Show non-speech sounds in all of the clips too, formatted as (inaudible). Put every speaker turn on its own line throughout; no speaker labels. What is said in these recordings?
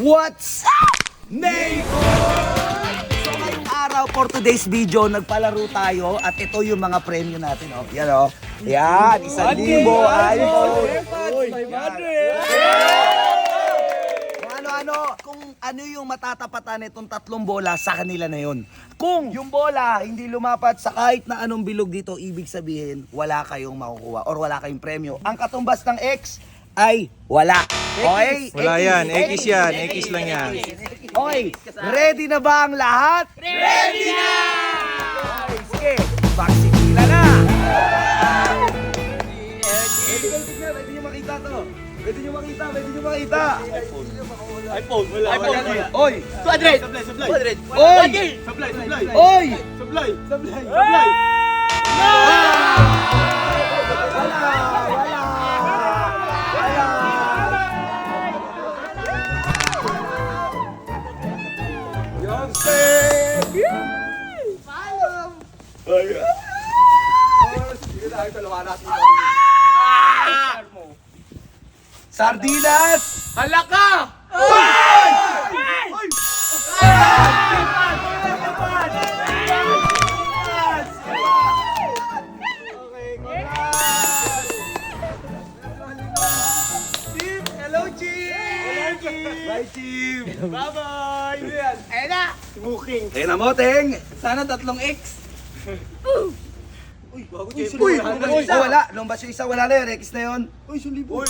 What's up, neighbor? So ngayong araw for today's video, nagpalaro tayo at ito yung mga premyo natin. Oh. Yan oh. Yan, isang libo, iPhone. Kung ano-ano, kung ano yung matatapatan nitong tatlong bola, sa kanila na yun. Kung yung bola hindi lumapat sa kahit na anong bilog dito, ibig sabihin, wala kayong makukuha or wala kayong premyo. Ang katumbas ng X ay wala. Okay?
Wala yan, X yan, X lang yan.
Okay, ready na ba ang lahat? Ready na! Okay, sige, baksikila na! Pwede nyo makita to. Pwede nyo makita, pwede nyo makita.
iPhone, wala. iPhone, wala.
Oy!
200! Supply, supply. 200.
Oy!
Supply, supply.
Oy!
Supply, supply, supply.
Sardinas!
Halaka! Hello, Chief!
Bye, Chief!
Bye-bye! Ayan na! Smoking.
Ayun na mo, Teng!
Sana tatlong X. Uy, bago Chief.
Uy! Uy! Oh, wala! Lumbas yung isa, wala na yun. X na yun.
Uy, sulibo. Uy!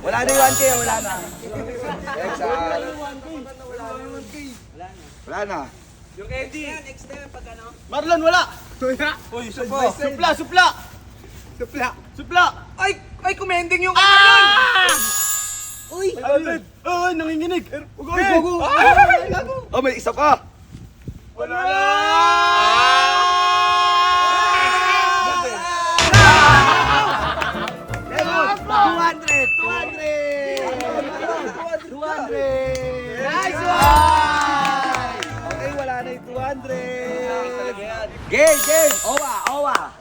Wala na yung 1K, wala na. X, ah. Wala na.
Yung Eddie. Marlon, wala. Uy, supla. Supla, supla. Supla. Supla. Ay, ay, commending yung ano nun. Uy. Ay, ay, nanginginig. Ugoy, gogo. Ay, gago.
Oh, may isa pa.
Wala
Lemon, 200! 200! 200!
Nice
one! Okay, wala na yung 200. Game, game! Owa, owa!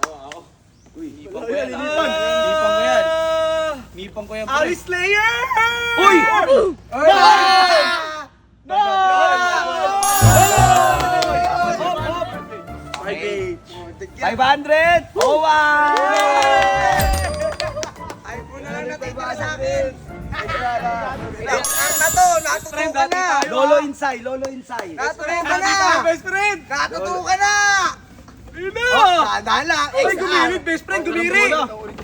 Nipang ko yan. Nipang ko yan. Nipang ko yan. Alice Slayer!
Uy!
Okay.
500! Owa!
iPhone na lang natitira sa akin.
na to, natutukan ka na! Lolo inside, lolo inside.
Natutukan ka na! Best friend!
Natutukan ka na!
Ina!
Oh, tanda lang.
Ay, gumiri! Best friend, gumiri!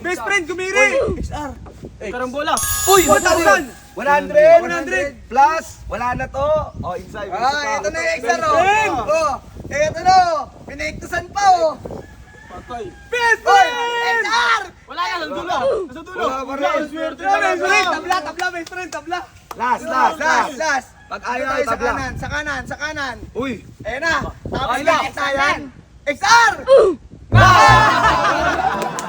Best friend, gumiri! XR! Karambola!
Uy, 1,000! 100!
100.
Plus, wala na to. Oh, inside.
Ah, ito na yung extra
Best
oh. Oh, ito na oh. Pinaiktusan pa oh.
Best
Oy,
friend!
XR!
Wala na, nasa dulo! Nasa dulo!
Wala, wala.
Wala, swerte na! Tabla, tabla, best friend, tabla!
Last, last,
Last,
last. Pag
Ayaw tayo sa kanan, sa kanan, sa kanan.
Uy,
Ayan na. Tapos na,
na,
XR yan. XR!
Ano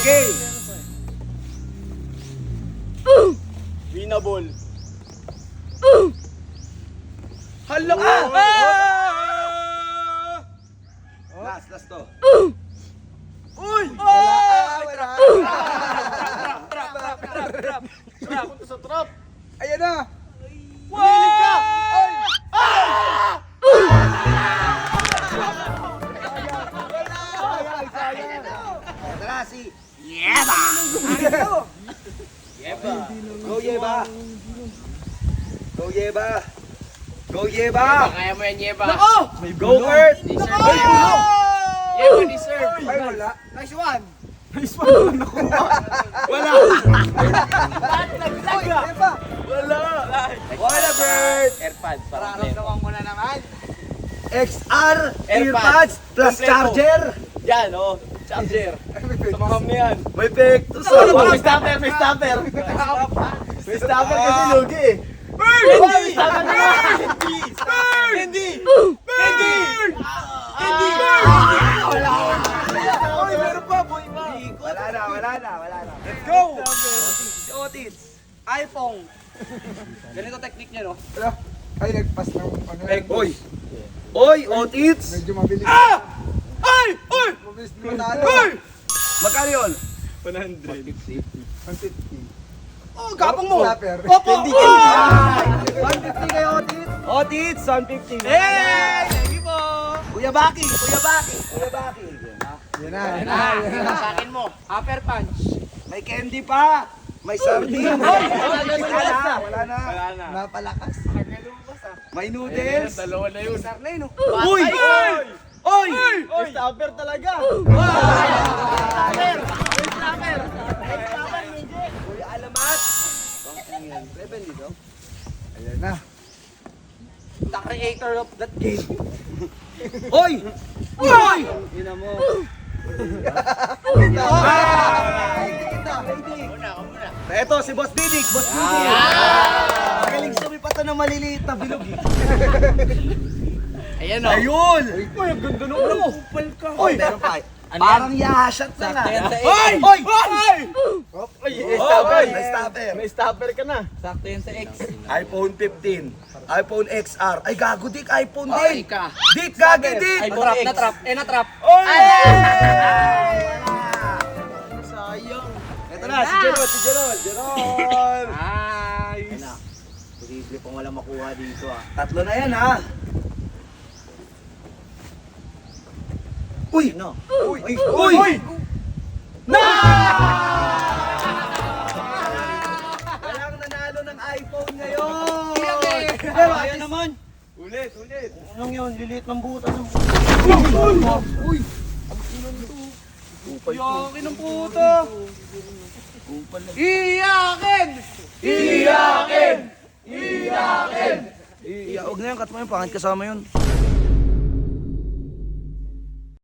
Jello, game.
Winnable. Hala
Ah!
ka!
Last, last to.
Uy!
Ah, wala.
Trap, trap, trap, trap. Trap, punta sa trap.
Ayan na.
Ka!
Oy!
Ito na si Yeba. Yeba. Go Yeba. Go Yeba. Go Yeba.
Kaya mo yan, Yeba.
Nako!
Go.
Ay, pulo!
Yeba deserve.
Ay, wala. Nice one.
Nice one! Wala!
Oy, Eva.
Wala!
Wala Bert.
Airpods. Parang
Nararamdaman mo na naman.
XR
Airpods.
earbuds plus charger.
Yan, oh. Charger. Tumaham na yan.
May pekto sa
Ano ba? May stopper, may stopper. May stopper kasi lugi eh. Candy! May stopper na Candy! Candy! Candy! Candy!
Wala.
Oy, meron pa, boy pa.
Wala na, wala na, wala na.
Let's go!
Oh, Otis.
iPhone. Ganito technique niya, no?
Wala. Ay, nagpas ng ano.
Oy! Oy, Otis!
Medyo mabilis.
Ah! Ay! Uy!
Mabilis na.
Uy!
Magkano yun?
150.
Oh, gapang mo.
Slapper.
Opo! Ah!
150 kay Otis. Otis, 150.
Hey! Thank you po!
Kuya Baki, Kuya Baki, Kuya Baki.
Yan na, yan na. yan na.
Sa akin mo. Upper punch.
May candy pa. May sardine. wala na, wala na.
Wala na.
Napalakas.
May noodles.
Dalawa na yun.
Uy! Oy!
Oy! Stopper talaga.
Kuya Alamat.
Ayan na.
The creator of that game. (laughs)
Oy! Oy!
Ina mo.
Una, una.
Ito si Boss Didik, Boss Didik. Magaling sumipat ng maliliit na bilog eh. (laughs)
Ayan o.
Ayun!
Uy, ang ganda nung ano. Kupal ka.
Oy, meron pa. Parang yahashot na nga.
yan sa
Oy!
X.
Oy!
Ay! Ay, stopper.
May stopper.
May stopper ka na.
Sakto yan sa X.
iPhone 15, iPhone XR. Ay, gago dik, iPhone
Ay,
din.
ka.
Dik, gagi dik.
iPhone X.
Natrap. Eh, natrap.
Sayang.
Ito na, si Jerol, si Jerol. Jerol.
Nice.
Posible pong wala makuha dito ah.
Tatlo na yan, ha? Uy!
No.
Uy! Uy! Uy! Walang nanalo ng iPhone ngayon!
Pero ayan naman.
Ulit, ulit.
Anong yun? Liliit ng buta ng
Uy!
Yakin ng puta. Iyakin! Iyakin!
Iya, huwag na yan, kat mo yun, pangit kasama yun.